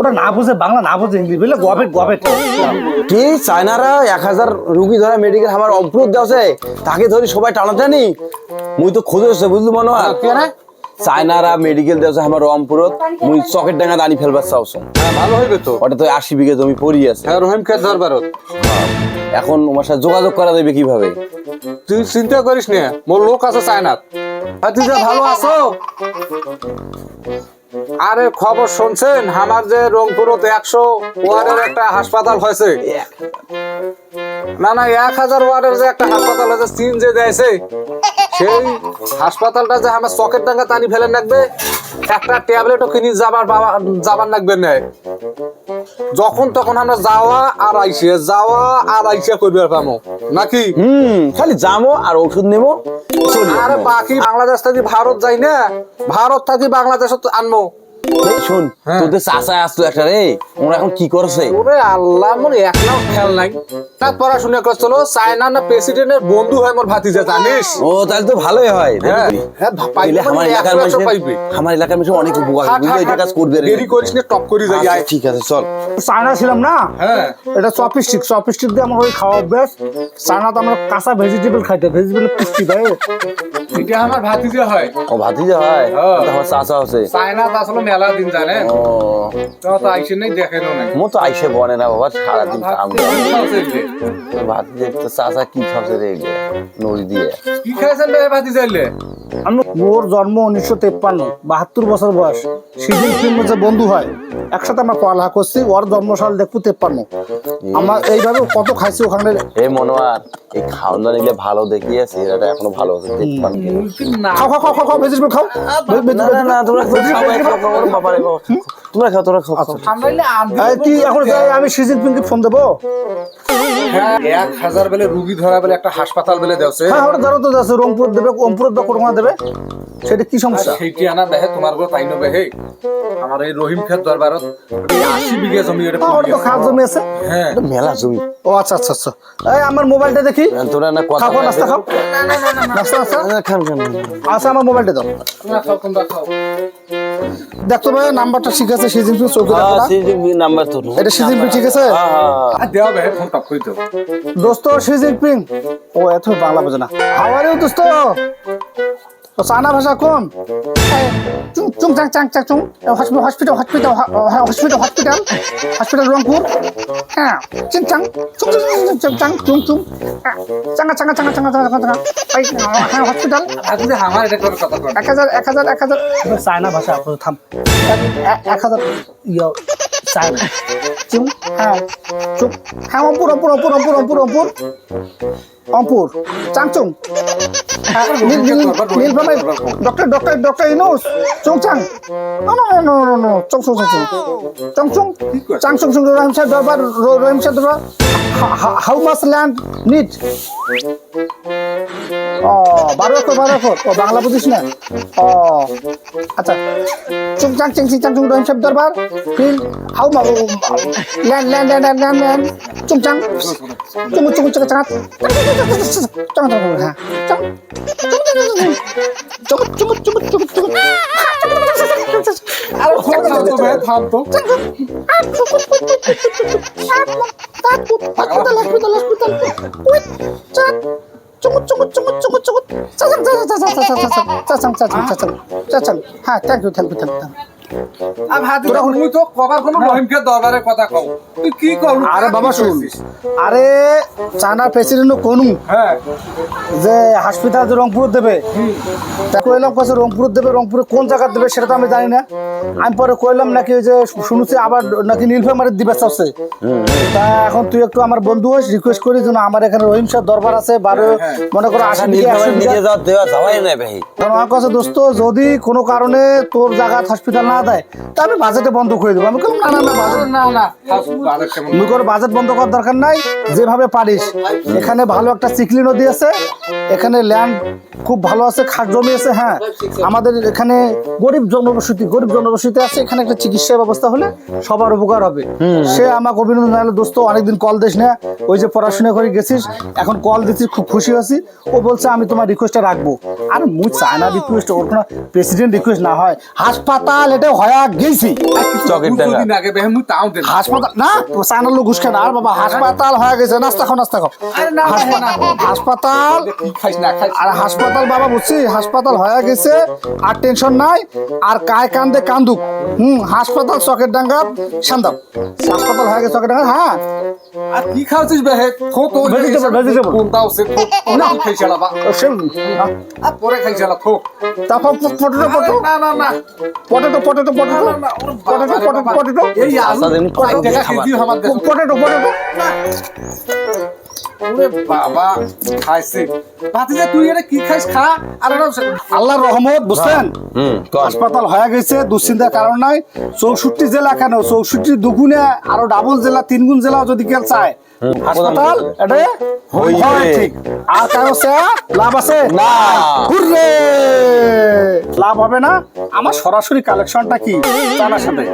ওটা না বুঝে বাংলা না বুঝে ইংলিশ বুঝলে? গভেট গভেট কি? চায়নারা এক হাজার রুগী ধরা মেডিকেল আমার অম্প্রুত দেওয়াছে। তাকে ধরি সবাই টানাটানি। মুই তো খোঁজ হচ্ছে বুঝলি মনে হয় চায়নারা মেডিকেল দেওয়াছে আমার রংপুরত মুই চকের ডাঙা দানি ফেলবার চাওছো। হ্যাঁ ভালো হইবে তো। ওটা তো আশি বিঘে জমি পড়ি আছে। হ্যাঁ রহিম খেত দরবারত এখন আমার সাথে যোগাযোগ করা যাবে কীভাবে? তুই চিন্তা করিস না মোর লোক আছে চায়নাত আর ভালো আছো? আরে খবর শুনছেন? আমার যে রংপুরতে একশো ওয়ার্ডের একটা হাসপাতাল হয়েছে। না না, এক হাজার ওয়ার্ডের যে একটা হাসপাতাল হয়েছে চীন যে দেয়ছে সেই হাসপাতালটা যে আমার চকের ডাঙ্গা টানি ফেলে রাখবে একটা ট্যাবলেটও কিনে যাবার বাবা যাবার লাগবে না। যখন তখন আমরা যাওয়া আর আইসে যাওয়া আর আইসে করবে পাবো নাকি? হুম খালি যামো আর ওষুধ নেব আর বাকি বাংলাদেশ থাকি ভারত যাই না ভারত থাকি বাংলাদেশ আনব শোন হ্যাঁ। তোদের চাচা আসতো একটা রে ওরা এখন কি করছে? ওরে আল্লাহ মোর এক নাও খেয়াল নাই। তার পড়াশোনা করছিল চায়না না প্রেসিডেন্টের বন্ধু হয় মোর ভাতিজা জানিস? ও তাহলে তো ভালোই হয় হ্যাঁ, হ্যাঁ, তাইলে মানে আমার এলাকার একশো পাইবে। আমার এলাকার মানুষের অনেক উপকার এটা। কাজ করবে রে। দেরি করিস না টপ করি যাই আচ্ছা, আয়। ঠিক আছে চল। চায়না ছিলাম না? হ্যাঁ। এটা চপিস্টিক চপিস্টিক দিয়ে আমার ওই খাওয়া অভ্যাস। চায়না তো আমরা কাঁচা ভেজিটেবল খাইতে ভেজিটেবল পুষ্টি ভাই। এটা আমার ভাতিজা হয়। ও ভাতিজা হয়? হ্যাঁ। আমার চাচা আছে। চায়না তো আসলে মেলা দিন জানে তো তো আইসে নাই দেখেনও নাই। মো তো আইসে বনে না বাবা সারাদিন কাম ভাতিজা কি খাওয়াছে তো চাচা কি খাচ্ছে রে নদী দিয়ে। কি খাইছেন রে ভাতিজা এলে? আমি মোর জন্ম উনিশশো তেপ্পান্ন বাহাত্তর বছর বয়স। সিজন ফিল্ম যে বন্ধু হয়। একসাথে আমরা পড়ালেখা করছি ওর জন্মসাল দেখব তেপ্পান্ন। আমরা এইভাবে কত খাইছি ওখানে। মনোয়ার এই খাওয়ান এগুলো ভালো দেখিয়েছে এটা এখনও ভালো আছে দেখবান না খাও খাও খাও খাও খাও খাও। না না না তোমরা খাও। তোমরা খাও তোমরা এখন আমি সিজন ফিল্মকে ফোন দেবো। এক হাজার বেলে রুগী ধরা বেলে একটা হাসপাতাল বেলে দেওছে হ্যাঁ ওটা ধরো তো যাচ্ছে রংপুর দেবে বা কোরমা দেবে সেটা কি সমস্যা সেইটি আনা বেহে তোমার গো তাই নবে হে আমার এই রহিম খেত দরবারত আশি বিঘে জমি হ্যাঁ, ওটা তো জমি আছে হ্যাঁ মেলা জমি ও আচ্ছা আচ্ছা আচ্ছা এই আমার মোবাইলটা দেখি তোরা না কথা খাও নাস্তা খাও নাস্তা নাস্তা না, খান খান আচ্ছা আমার মোবাইলটা দাও তোমরা খাও তোমরা খাও দেখতো ভাই নাম্বারটা ঠিক আছে সিজিনপি চোখে দেখো না? হ্যাঁ, সিজিনপি নাম্বার তো এটা সিজিনপি ঠিক আছে? হ্যাঁ, হ্যাঁ। দেওয়া ভাই ফোন টপ কই তো দোস্ত সিজিনপি ও এত বাংলা বোঝে না। হাওয়ারে দোস্ত। তো সানা ভাষা কোন? চুং চুং চাং চাং চাং চুং। Hospital hospital hospital hospital hospital. Rangpur. হ্যাঁ চিং চাং চুং চুং চুং চুং চাং চুং চুং হ্যাঁ, চাঙ্গা চাঙ্গা চাঙ্গা চাঙ্গা চাঙ্গা চাঙ্গা এই, হ্যাঁ হসপিটাল। আর যদি আমার এটা কথা এক হাজার এক হাজার এক হাজার। চায়না ভাষা আপনার থাম। এক- হাজার ইয়ে চায়না। চুং হ্যাঁ চুপ হ্যাঁ অম্পুর অম্পুর অম্পুর অম্পুর অম্পুর অম্পুর অম্পুর চাংচুং। হাউ মাস ল্যান্ড নিট ও বারো একর বারো একর ও বাংলা বুঝিস না ও আচ্ছা চুং চাং চিং চিং চাং চুং রহিম সাহেব দরবার ফিল হাউ মা land land land land land চুং চাং চুং চুং চুং চাং চাং চাং হ্যাঁ চাং চুং চুং চুং চুং চুং. হ্যাঁ thank you thank you thank আর ভাতি তুই তো? কবার কোনো রহিম খেত দরবারের কথা কও। তুই কি কও? আরে বাবা শুন। আরে চায়নার প্রেসিডেন্ট কোনু? হ্যাঁ। যে হাসপাতাল রংপুর দেবে তা কইলাম কাছে রংপুর দেবে রংপুরে কোন জায়গা দেবে সেটা তো আমি জানি না। আমি পরে কইলাম নাকি যে শুনেছি আবার নাকি নীলফামারির দিবে চাচ্ছে। তা এখন তুই একটু আমার বন্ধু হইস রিকোয়েস্ট করি যেন আমার এখানে রহিম দরবার আছে বারো মনে করো আশি বিঘে একশো নিয়ে যাওয়া দেওয়া যাওয়াই না ভাই। কারণ আমার কাছে দোস্ত যদি কোনো কারণে তোর জায়গা হসপিটাল না দেয় তা আমি বাজেটে বন্ধ করে দেবো। আমি বললাম, না না না বাজেট না না বাজেট করে বাজেট বন্ধ করার দরকার নাই যেভাবে পারিস। এখানে ভালো একটা চিকলি নদী আছে এখানে ল্যান্ড খুব ভালো আছে খাট জমি আছে হ্যাঁ। আমাদের এখানে গরিব জনবসতি গরিব জনবসতি আছে এখানে একটা চিকিৎসা ব্যবস্থা হলে সবার উপকার হবে। সে আমাকে অভিনন্দন জানালো দোস্ত অনেকদিন কল দিস না ওই যে পড়াশোনা করে গেছিস এখন কল দিচ্ছিস খুব খুশি আছি ও বলছে আমি তোমার রিকোয়েস্টটা রাখব। আর মুই চাই না রিকোয়েস্ট ওর কোনো প্রেসিডেন্ট রিকোয়েস্ট না হয়। হাসপাতাল এটা হয়ে গেছি হাসপাতাল না চায়নার লোক ঘুষ আর বাবা হাসপাতাল হয়ে গেছে। নাস্তা খাও নাস্তা খাও। আরে না, না, না, না। হাসপাতাল কি খাইস না খাইস আর হাসপাতাল বাবা বুঝছি হাসপাতাল হয়ে গেছে। আর টেনশন নাই। আর কায় কান্দে কান্দুক। হুম হাসপাতাল চকের ডাঙ্গা শান্তাম হাসপাতাল হয়ে গেছে চকের ডাঙ্গা হ্যাঁ। আর কি খাওয়াছিস বেহে? না তারপর পটেটো পটেটো? না না না। Potato potato potato potato potato potato এই আলু আচ্ছা, দিন পটেটো পটেটো ওরে বাবা খাইছে। ভাতিজা তুই এটা কি খাইস? খা আর আল্লাহর রহমত বুঝছেন? কর। হাসপাতাল হয়ে গেছে দুশ্চিন্তার কারণ নাই। চৌষট্টি জেলা কেন? চৌষট্টি দুগুণে আরও ডাবল জেলা তিনগুণ জেলা যদি কেউ চায় হাসপাতাল এটা হইবে। ঠিক। আর কারও লাভ আছে? না। হুররে! লাভ হবে না? আমার সরাসরি কালেকশনটা কি? জানার সাথে।